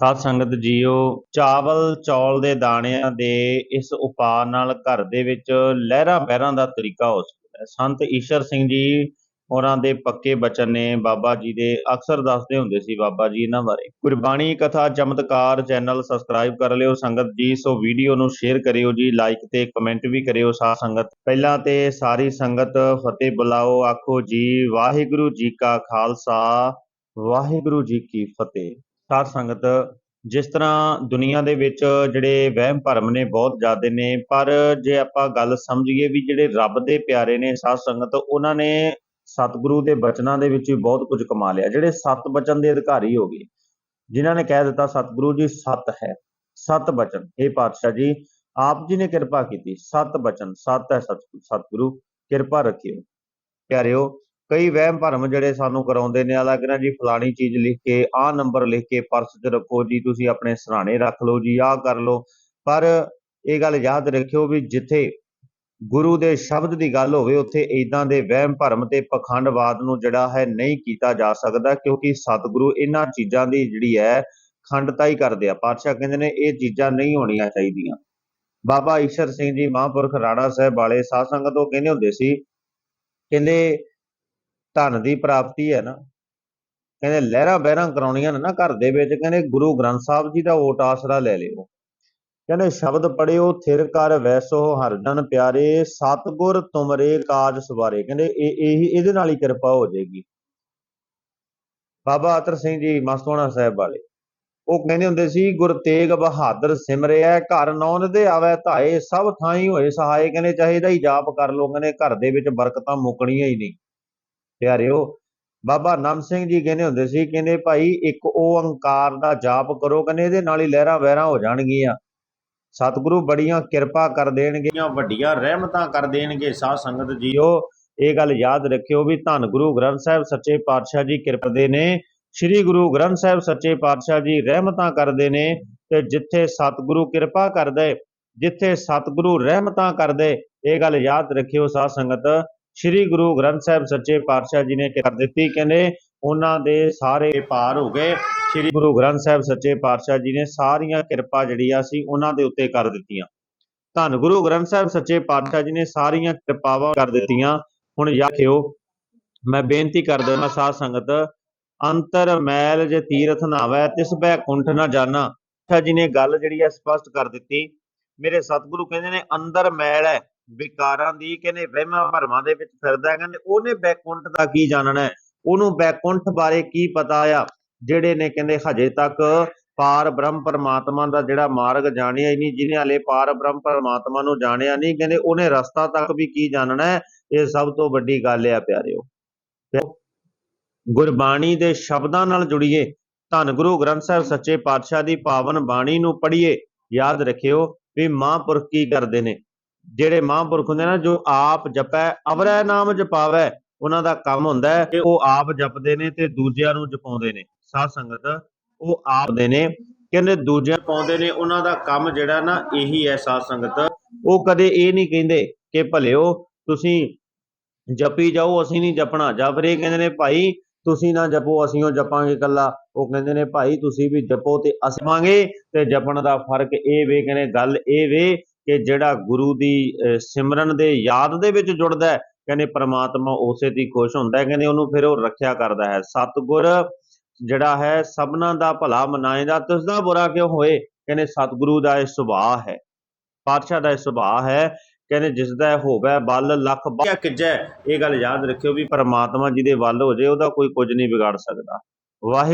ਸਾਧ ਸੰਗਤ ਜੀਓ, ਚਾਵਲ, ਚੌਲ ਦੇ ਦਾਣਿਆਂ ਦੇ ਇਸ ਉਪਾਅ ਨਾਲ ਘਰ ਦੇ ਵਿੱਚ ਲਹਿਰਾਂ ਬਹਿਰਾਂ ਦਾ ਤਰੀਕਾ ਹੋ ਸਕਦਾ ਹੈ। ਸੰਤ ਈਸ਼ਰ ਸਿੰਘ ਜੀ ਹੋਰਾਂ ਦੇ ਪੱਕੇ ਬਚਨ ਨੇ ਬਾਬਾ ਜੀ ਦੇ ਅਕਸਰ ਦੱਸਦੇ ਹੁੰਦੇ ਸੀ ਬਾਬਾ ਜੀ ਇਹਨਾਂ ਬਾਰੇ। ਗੁਰਬਾਣੀ ਕਥਾ ਚਮਤਕਾਰ ਚੈਨਲ ਸਬਸਕ੍ਰਾਈਬ ਕਰ ਲਿਓ। ਸੰਗਤ ਜੀ, ਸੋ ਵੀਡੀਓ ਨੂੰ ਸ਼ੇਅਰ ਕਰਿਓ ਜੀ ਲਾਈਕ ਤੇ ਕਮੈਂਟ ਵੀ ਕਰਿਓ ਸਾਧ ਸੰਗਤ। ਪਹਿਲਾਂ ਤੇ ਸਾਰੀ ਸੰਗਤ ਫਤਿਹ ਬੁਲਾਓ। ਆਖੋ ਜੀ, ਵਾਹਿਗੁਰੂ ਜੀ ਕਾ ਖਾਲਸਾ, ਵਾਹਿਗੁਰੂ ਜੀ ਕੀ ਫਤਿਹ। ਸਾਧ ਸੰਗਤ, ਜਿਸ ਤਰ੍ਹਾਂ ਦੁਨੀਆ ਦੇ ਵਿੱਚ ਜਿਹੜੇ ਵਹਿਮ ਭਰਮ ਨੇ ਬਹੁਤ ਜ਼ਿਆਦੇ ਨੇ, ਪਰ ਜੇ ਆਪਾਂ ਗੱਲ ਸਮਝੀਏ ਵੀ ਜਿਹੜੇ ਰੱਬ ਦੇ ਪਿਆਰੇ ਨੇ ਸਾਧ ਸੰਗਤ, ਉਹਨਾਂ ਨੇ ਸਤਿਗੁਰੂ ਦੇ ਬਚਨਾਂ ਦੇ ਵਿੱਚ ਵੀ ਬਹੁਤ ਕੁਝ ਕਮਾ ਲਿਆ। ਜਿਹੜੇ ਸਤ ਬਚਨ ਦੇ ਅਧਿਕਾਰੀ ਹੋ ਗਏ, ਜਿਨ੍ਹਾਂ ਨੇ ਕਹਿ ਦਿੱਤਾ, ਸਤਿਗੁਰੂ ਜੀ, ਸਤ ਹੈ। ਸਤ ਬਚਨ। ਇਹ ਪਾਤਸ਼ਾਹ ਜੀ, ਆਪ ਜੀ ਨੇ ਕਿਰਪਾ ਕੀਤੀ। ਸਤ ਬਚਨ। ਸਤ ਹੈ ਸਤ, ਸਤਿਗੁਰੂ। ਕਿਰਪਾ ਰੱਖਿਓ। ਪਿਆਰਿਓ ਕਈ ਵਹਿਮ ਭਰਮ ਜਿਹੜੇ ਸਾਨੂੰ ਕਰਾਉਂਦੇ ਨੇ ਆਲਾ ਕਹਿੰਦਾ ਜੀ ਫਲਾਣੀ ਚੀਜ਼ ਲਿਖ ਕੇ, ਆਹ ਨੰਬਰ ਲਿਖ ਕੇ ਪਰਸ 'ਚ ਰੱਖੋ ਜੀ, ਤੁਸੀਂ ਆਪਣੇ ਸਰਾਣੇ ਰੱਖ ਲਓ ਜੀ, ਆਹ ਕਰ ਲਓ। ਪਰ ਇਹ ਗੱਲ ਯਾਦ ਰੱਖਿਓ ਵੀ ਜਿੱਥੇ ਗੁਰੂ ਦੇ ਸ਼ਬਦ ਦੀ ਗੱਲ ਹੋਵੇ, ਉੱਥੇ ਇਦਾਂ ਦੇ ਵਹਿਮ ਭਰਮ ਤੇ ਪਖੰਡਵਾਦ ਨੂੰ ਜਿਹੜਾ ਹੈ ਨਹੀਂ ਕੀਤਾ ਜਾ ਸਕਦਾ, ਕਿਉਂਕਿ ਸਤਿਗੁਰੂ ਇਹਨਾਂ ਚੀਜ਼ਾਂ ਦੀ ਜਿਹੜੀ ਹੈ, ਖੰਡਤਾ ਹੀ ਕਰਦੇ ਆ। ਪਾਤਸ਼ਾਹ ਕਹਿੰਦੇ ਨੇ ਇਹ ਚੀਜ਼ਾਂ ਨਹੀਂ ਹੋਣੀਆਂ ਚਾਹੀਦੀਆਂ। ਬਾਬਾ ਈਸ਼ਰ ਸਿੰਘ ਜੀ ਮਹਾਂਪੁਰਖ ਰਾਣਾ ਸਾਹਿਬ ਵਾਲੇ ਸਾਧ ਸੰਗਤ ਉਹ ਕਹਿੰਦੇ ਹੁੰਦੇ ਸੀ, ਕਹਿੰਦੇ ਧਨ ਦੀ ਪ੍ਰਾਪਤੀ ਹੈ ਨਾ। ਕਹਿੰਦੇ ਲਹਿਰਾਂ ਬਹਿਰਾਂ ਕਰਾਉਣੀਆਂ ਨੇ ਨਾ ਘਰ ਦੇ ਵਿੱਚ, ਕਹਿੰਦੇ ਗੁਰੂ ਗ੍ਰੰਥ ਸਾਹਿਬ ਜੀ ਦਾ ਓਟ ਆਸਰਾ ਲੈ ਲਿਓ। ਕਹਿੰਦੇ ਸ਼ਬਦ ਪੜਿਓ ਥਿਰ ਕਰ ਵੈਸੋ ਹਰਜਨ ਪਿਆਰੇ, ਸਤਗੁਰ ਤੁਮਰੇ ਕਾਜ ਸਵਾਰੇ। ਕਹਿੰਦੇ ਇਹ ਇਹ, ਇਹਦੇ ਨਾਲ ਹੀ ਕਿਰਪਾ ਹੋ ਜਾਏਗੀ। ਬਾਬਾ ਅਤਰ ਸਿੰਘ ਜੀ ਮਸਤੋਣਾ ਸਾਹਿਬ ਵਾਲੇ, ਉਹ ਕਹਿੰਦੇ ਹੁੰਦੇ ਸੀ, ਗੁਰ ਤੇਗ ਬਹਾਦਰ ਸਿਮਰਿਆ, ਘਰ ਨੌਨ ਦੇ ਆਵੇ ਧਾਏ, ਸਭ ਥਾਈ ਹੋਏ ਸਹਾਏ। ਕਹਿੰਦੇ ਚਾਹੇ ਦਾ ਹੀ ਜਾਪ ਕਰ ਲੋ ਕਹਿੰਦੇ ਘਰ ਦੇ ਵਿੱਚ ਬਰਕਤਾਂ ਮੁੱਕਣੀਆਂ ਹੀ ਨਹੀਂ। ਪਿਆਰਿਓ, ਬਾਬਾ ਨਮ ਸਿੰਘ ਜੀ ਕਹਿੰਦੇ ਹੁੰਦੇ ਸੀ, ਕਹਿੰਦੇ ਭਾਈ ਇੱਕ ਓੰਕਾਰ ਦਾ ਜਾਪ ਕਰੋ, ਕਹਿੰਦੇ ਇਹਦੇ ਨਾਲ ਹੀ ਲਹਿਰਾਂ ਵਹਿਰਾਂ ਹੋ ਜਾਣਗੀਆਂ। ਸਤਿਗੁਰੂ ਬੜੀਆਂ ਕਿਰਪਾ ਕਰ ਦੇਣਗੇ ਵੱਡੀਆਂ ਰਹਿਮਤਾਂ ਕਰ ਦੇਣਗੇ, ਸਾਧ ਸੰਗਤ ਜੀਓ। ਇਹ ਗੱਲ ਯਾਦ ਰੱਖਿਓ ਵੀ ਧੰਨ ਗੁਰੂ ਗ੍ਰੰਥ ਸਾਹਿਬ ਸੱਚੇ ਪਾਤਸ਼ਾਹ ਜੀ ਕਿਰਪਦੇ ਨੇ, ਸ੍ਰੀ ਗੁਰੂ ਗ੍ਰੰਥ ਸਾਹਿਬ ਸੱਚੇ ਪਾਤਸ਼ਾਹ ਜੀ ਰਹਿਮਤਾਂ ਕਰਦੇ ਨੇ, ਤੇ ਜਿੱਥੇ ਸਤਿਗੁਰੂ ਕਿਰਪਾ ਕਰਦੇ, ਜਿੱਥੇ ਸਤਿਗੁਰੂ ਰਹਿਮਤਾਂ ਕਰਦੇ, ਇਹ ਗੱਲ ਯਾਦ ਰੱਖਿਓ ਸਾਧ ਸੰਗਤ। ਸ੍ਰੀ ਗੁਰੂ ਗ੍ਰੰਥ ਸਾਹਿਬ ਸੱਚੇ ਪਾਤਸ਼ਾਹ ਜੀ ਨੇ ਕਰ ਦਿੱਤੀ, ਕਹਿੰਦੇ ਉਹਨਾਂ ਦੇ ਸਾਰੇ ਪਾਰ ਹੋ ਗਏ। ਸ੍ਰੀ ਗੁਰੂ ਗ੍ਰੰਥ ਸਾਹਿਬ ਸੱਚੇ ਪਾਤਸ਼ਾਹ ਜੀ ਨੇ ਸਾਰੀਆਂ ਕਿਰਪਾ ਜਿਹੜੀ ਆ ਸੀ ਉਹਨਾਂ ਦੇ ਉੱਤੇ ਕਰ ਦਿੱਤੀਆਂ। ਧੰਨ ਗੁਰੂ ਗ੍ਰੰਥ ਸਾਹਿਬ ਸੱਚੇ ਪਾਤਸ਼ਾਹ ਜੀ ਨੇ ਸਾਰੀਆਂ ਕਿਰਪਾਵਾਂ ਕਰ ਦਿੱਤੀਆਂ। ਹੁਣ ਯਾਖਿਓ ਮੈਂ ਬੇਨਤੀ ਕਰਦਾ ਹਾਂ ਸਾਧ ਸੰਗਤ, ਅੰਤਰ ਮੈਲ ਜੇ ਤੀਰਥ ਨਾਵੈ ਤਿਸ ਬੈ ਕੁੰਠ ਨਾ ਜਾਣਾ ਪਾਤਸ਼ਾਹ ਜੀ ਨੇ ਗੱਲ ਜਿਹੜੀ ਹੈ ਸਪਸ਼ਟ ਕਰ ਦਿੱਤੀ। ਮੇਰੇ ਸਤਿਗੁਰੂ ਕਹਿੰਦੇ ਨੇ, ਅੰਦਰ ਮੈਲ ਹੈ। ਵਿਕਾਰਾਂ ਦੀ ਕਹਿੰਦੇ ਵਹਿਮਾਂ ਭਰਮਾਂ ਦੇ ਵਿੱਚ ਫਿਰਦਾ ਹੈ, ਕਹਿੰਦੇ ਉਹਨੇ ਬੈਕੁੰਠ ਦਾ ਕੀ ਜਾਣਨਾ ਹੈ? ਉਹਨੂੰ ਬੈਕੁੰਠ ਬਾਰੇ ਕੀ ਪਤਾ ਆ? ਜਿਹੜੇ ਨੇ ਕਹਿੰਦੇ ਹਜੇ ਤੱਕ ਪਾਰ ਬ੍ਰਹਮ ਪਰਮਾਤਮਾ ਦਾ ਜਿਹੜਾ ਮਾਰਗ ਜਾਣਿਆ ਹੀ ਨਹੀਂ ਜਿਹਨੇ ਹਲੇ ਪਾਰ ਬ੍ਰਹਮ ਪਰਮਾਤਮਾ ਨੂੰ ਜਾਣਿਆ ਨਹੀਂ ਕਹਿੰਦੇ ਉਹਨੇ ਰਸਤਾ ਤੱਕ ਵੀ ਕੀ ਜਾਣਨਾ ਹੈ? ਇਹ ਸਭ ਤੋਂ ਵੱਡੀ ਗੱਲ ਆ ਪਿਆਰਿਓ ਗੁਰਬਾਣੀ ਦੇ ਸ਼ਬਦਾਂ ਨਾਲ ਜੁੜੀਏ। ਧੰਨ ਗੁਰੂ ਗ੍ਰੰਥ ਸਾਹਿਬ ਸੱਚੇ ਪਾਤਸ਼ਾਹ ਦੀ ਪਾਵਨ ਬਾਣੀ ਨੂੰ ਪੜ੍ਹੀਏ। ਯਾਦ ਰੱਖਿਓ ਵੀ ਮਹਾਂਪੁਰਖ ਕੀ ਕਰਦੇ ਨੇ? ਜਿਹੜੇ ਮਹਾਂਪੁਰਖ ਹੁੰਦੇ ਨਾ, ਜੋ ਆਪ ਜਪੈ, ਅਵਰੈ ਨਾਮ ਜਪਾਵੈ, ਉਹਨਾਂ ਦਾ ਕੰਮ ਹੁੰਦਾ ਹੈ ਕਿ ਉਹ ਆਪ ਜਪਦੇ ਨੇ ਤੇ ਦੂਜਿਆਂ ਨੂੰ ਜਪਾਉਂਦੇ ਨੇ। ਸਾਧ ਸੰਗਤ, ਉਹ ਆਪ ਦੇ ਨੇ, ਕਹਿੰਦੇ ਦੂਜਿਆਂ ਪਾਉਂਦੇ ਨੇ, ਉਹਨਾਂ ਦਾ ਕੰਮ ਜਿਹੜਾ ਨਾ ਇਹੀ ਹੈ ਸਾਧ ਸੰਗਤ। ਉਹ ਕਦੇ ਇਹ ਨਹੀਂ ਕਹਿੰਦੇ ਕਿ ਭਲਿਓ ਤੁਸੀਂ ਜਪੀ ਜਾਓ, ਅਸੀਂ ਨਹੀਂ ਜਪਣਾ। ਜਾਂ ਫਿਰ ਇਹ ਕਹਿੰਦੇ ਨੇ, ਭਾਈ, ਤੁਸੀਂ ਨਾ ਜਪੋ, ਅਸੀਂ ਉਹ ਜਪਾਂਗੇ ਕੱਲਾ ਉਹ ਕਹਿੰਦੇ ਨੇ, ਭਾਈ, ਤੁਸੀਂ ਵੀ ਜਪੋ ਤੇ ਅਸਵਾਂਗੇ ਤੇ ਜਪਣ ਦਾ ਫ਼ਰਕ ਇਹ ਵੇ, ਕਹਿੰਦੇ, ਗੱਲ ਇਹ ਵੇ ਕਿ ਜਿਹੜਾ ਗੁਰੂ ਦੀ ਸਿਮਰਨ ਦੇ ਯਾਦ ਦੇ ਵਿੱਚ ਜੁੜਦਾ ਕਹਿੰਦੇ ਪ੍ਰਮਾਤਮਾ ਉਸੇ ਦੀ ਖੁਸ਼ ਹੁੰਦਾ ਕਹਿੰਦੇ ਉਹਨੂੰ ਫਿਰ ਉਹ ਰੱਖਿਆ ਕਰਦਾ ਹੈ। ਸਤਿਗੁਰ ਜਿਹੜਾ ਹੈ, ਸਭਨਾਂ ਦਾ ਭਲਾ ਮਨਾਏਗਾ ਤਿਸ ਦਾ ਬੁਰਾ ਕਿਉਂ ਹੋਏ? ਕਹਿੰਦੇ ਸਤਿਗੁਰੂ ਦਾ ਇਹ ਸੁਭਾਅ ਹੈ, ਪਾਤਸ਼ਾਹ ਦਾ ਇਹ ਸੁਭਾਅ ਹੈ, ਕਹਿੰਦੇ ਜਿਸ ਦਾ ਹੋਵੇ ਬਲ ਲੱਖ ਬਾਇਆ ਕਿਜੈ, ਇਹ ਗੱਲ ਯਾਦ ਰੱਖਿਓ ਵੀ ਪਰਮਾਤਮਾ ਜਿਹਦੇ ਵੱਲ ਹੋ ਜੇ ਉਹਦਾ ਕੋਈ ਕੁਝ ਨਹੀਂ ਵਿਗਾੜ ਸਕਦਾ। ਵਾਹਿਗੁਰੂ